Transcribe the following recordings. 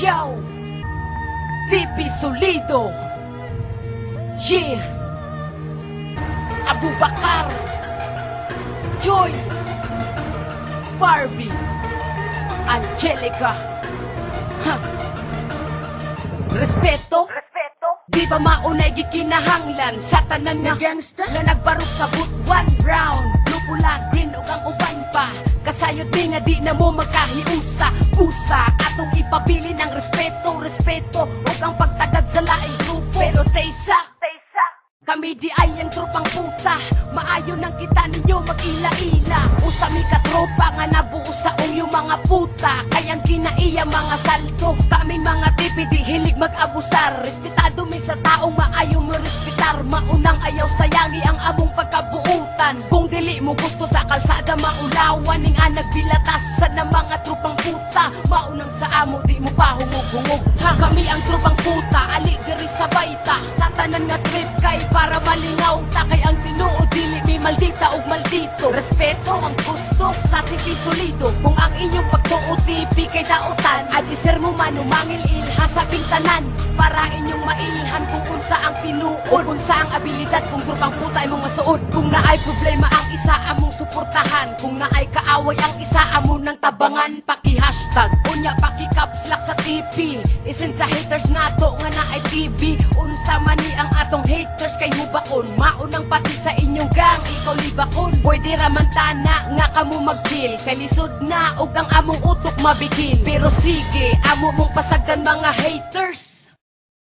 Yo! Tipi Solido! Yeah! Abu Bakar! Joy! Barbie! Angelica! Ha! Respeto! Respeto. Di ba maunay gikinahanglan sa tanan nga gangsta nga nagbarok sa boot one round blue pula green ug ang uban pa kasayod di nga di na mo magkahiusa. Pusa atong ipabilin ang respeto respeto. Ug ang pagtagad sa laing grupo. Pero taysa kami di ay ang tropang puta. Maayo nang kita ninyo mag-ila-ila. Usa mi katropa nga nabuo sa yung mga puta. Kayang kinaiya mga salto. Kaming mga tipi di hilig mag-abusar. Respetado mi sa taong maayo mo respetar. Maunang ayaw sayangi ang among puta Maunang sa amo di mo pa hungog-hungog. Ha? Kami ang tropang puta Ali diri sa baita. Sa tanan nga trip kay para malingaw ta maldito respeto ang gusto sa tipi solido kung ang inyong pagtuo tipi kay daotan adi sir mo manumangil ilha sa pintanan. Para inyong mailhan kung unsa ang tinuod unsa ang abilidad kung tropang puta imong masuod kung naay problema ang isa among suportahan kung naay kaaway ang isa among nang tabangan paki hashtag. Unya paki caps lock sa TV isin sa haters nato nga naay TV unsa man ni ang atong haters kay hubakon maunang pati sa inyong gang ikaw libakon pwede raman tana nga kamo mag-chill. Kay lisod na ug ang among utok mabigil. Pero sige amo mong pasagan mga haters.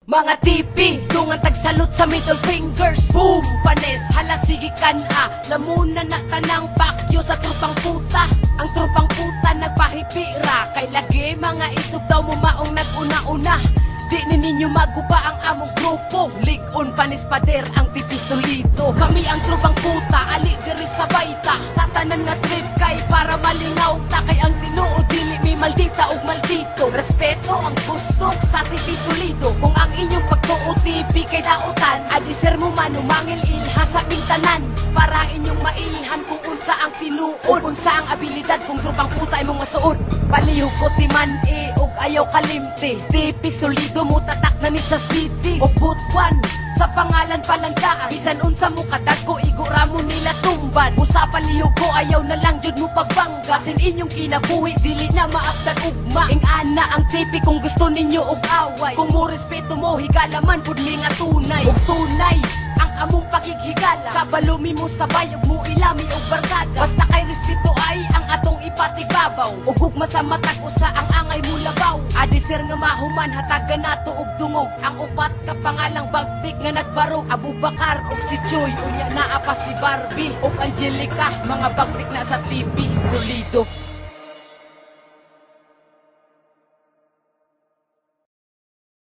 Mga tipi, dungan tagsalot sa middle fingers. Boom! Panes, hala sige kana. Lamunan na tanang pakyo sa trupang puta. Ang trupang puta nagpahipira. Kay lagi mga isog daw mo maong nag-una-una Di ni ninyo maguba ang among grupo. Ligon panis pader ang solito Kami ang trupang puta, ali diri sa baita. Sa tanan nga trip kay para malingaw ta Kay ang tinuod dili mi maldita ug maldito. Respeto ang gusto sa tipi Kung ang inyong pagtuo tipi kay dautan Adi sir mo manumangil ilha sa pintanan Para inyong mailhan kung unsa ang tinuod Unsa ang abilidad kung trupang puta imong masuod Palihog ko timan e ug ayaw kalimti Tipi solido mo tatak na ni sa city. O butwan sa pangalan palanggaan Bisan unsa mo kadagko igura mo nila tumban. Usa palihog ko ayaw na lang jud mo pagbangga. Sin inyong kinabuhi dili na maabdan ugma. Ing ana ang tipi kung gusto ninyo og away. Kung mo respeto mo higalaman pud mi nga tunay. Ug tunay ang among pakighigala Kabalumi mo sabay ug mo ilami og barkada. Basta kay respeto ay ang atong ipatibabaw. Ug ugma sa matag usa ang angay mo labaw Adi sir nga mahuman hatagan nato og dungog Ang upat ka pangalang bagtik nga nagbarog Abu Bakar ug si Choy unya naa pa si Barbie ug Angelica. Mga bagtik na sa TV solido